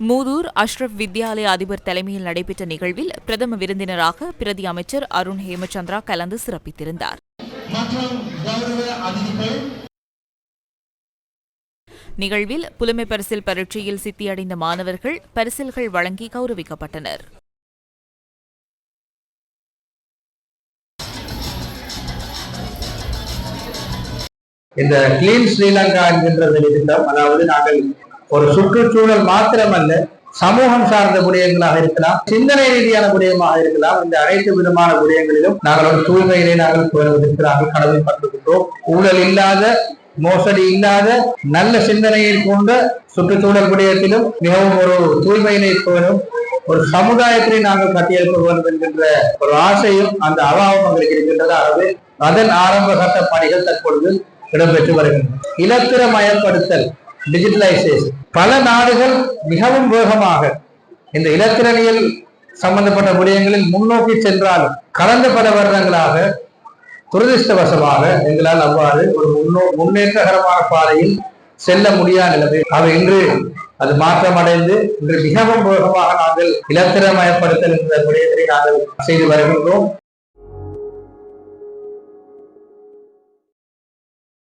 மூதூர் அஷ்ரப் வித்யாலய அதிபர் தலைமையில் நடைபெற்ற நிகழ்வில் பிரதம விருந்தினராக பிரதி அமைச்சர் அருண் ஹேமச்சந்திரா கலந்து சிறப்பித்திருந்தார். நிகழ்வில் புலமை பரிசில் பரீட்சையில் சித்தியடைந்த மாணவர்கள் பரிசில்கள் வழங்கி கௌரவிக்கப்பட்டனர். இந்த கிளீன் ஸ்ரீலங்கா என்கின்ற திட்டம் அதாவது நாங்கள் ஒரு சுற்றுச்சூழல் மாத்திரமல்ல சமூகம் சார்ந்த விடயங்களாக இருக்கலாம் சிந்தனை ரீதியான விடயமாக இருக்கலாம் இந்த அனைத்து விதமான விடயங்களிலும் நாங்கள் ஒரு தூய்மையிலே நாங்கள் பெறுவதற்கு நாங்கள் கடமைப்பட்டிருக்கின்றோம் ஊழல் இல்லாத மோசடி இல்லாத நல்ல சிந்தனையை கொண்ட சுற்றுச்சூழல் விடயத்திலும் மிகவும் ஒரு தூய்மையினை பேணும் ஒரு சமுதாயத்தை நாங்கள் கட்டியெழுப்ப வேண்டும் என்கின்ற ஒரு ஆசையும் அந்த அபாவம் எங்களுக்கு இருக்கின்றது. ஆகவே அதன் ஆரம்ப கட்ட பணிகள் தற்பொழுது இடம்பெற்று வருகின்றன. இலத்திரமயப்படுத்தல் டிஜிட்டலைசேஷன் பல நாடுகள் மிகவும் வேகமாக இந்த இலத்திரனியல் சம்பந்தப்பட்ட விடயங்களில் முன்னோக்கி சென்றாலும் கடந்த பல வருடங்களாக துரதிருஷ்டவசமாக எங்களால் அவ்வாறு ஒரு முன்னோ முன்னேற்றகரமான பாதையில் செல்ல முடியாத நிலைமை. அவை இன்று அது மாற்றமடைந்து இன்று மிகவும் வேகமாக நாங்கள் இலத்திரமயப்படுத்தல் என்ற விடயத்தை நாங்கள் செய்து வருகின்றோம்.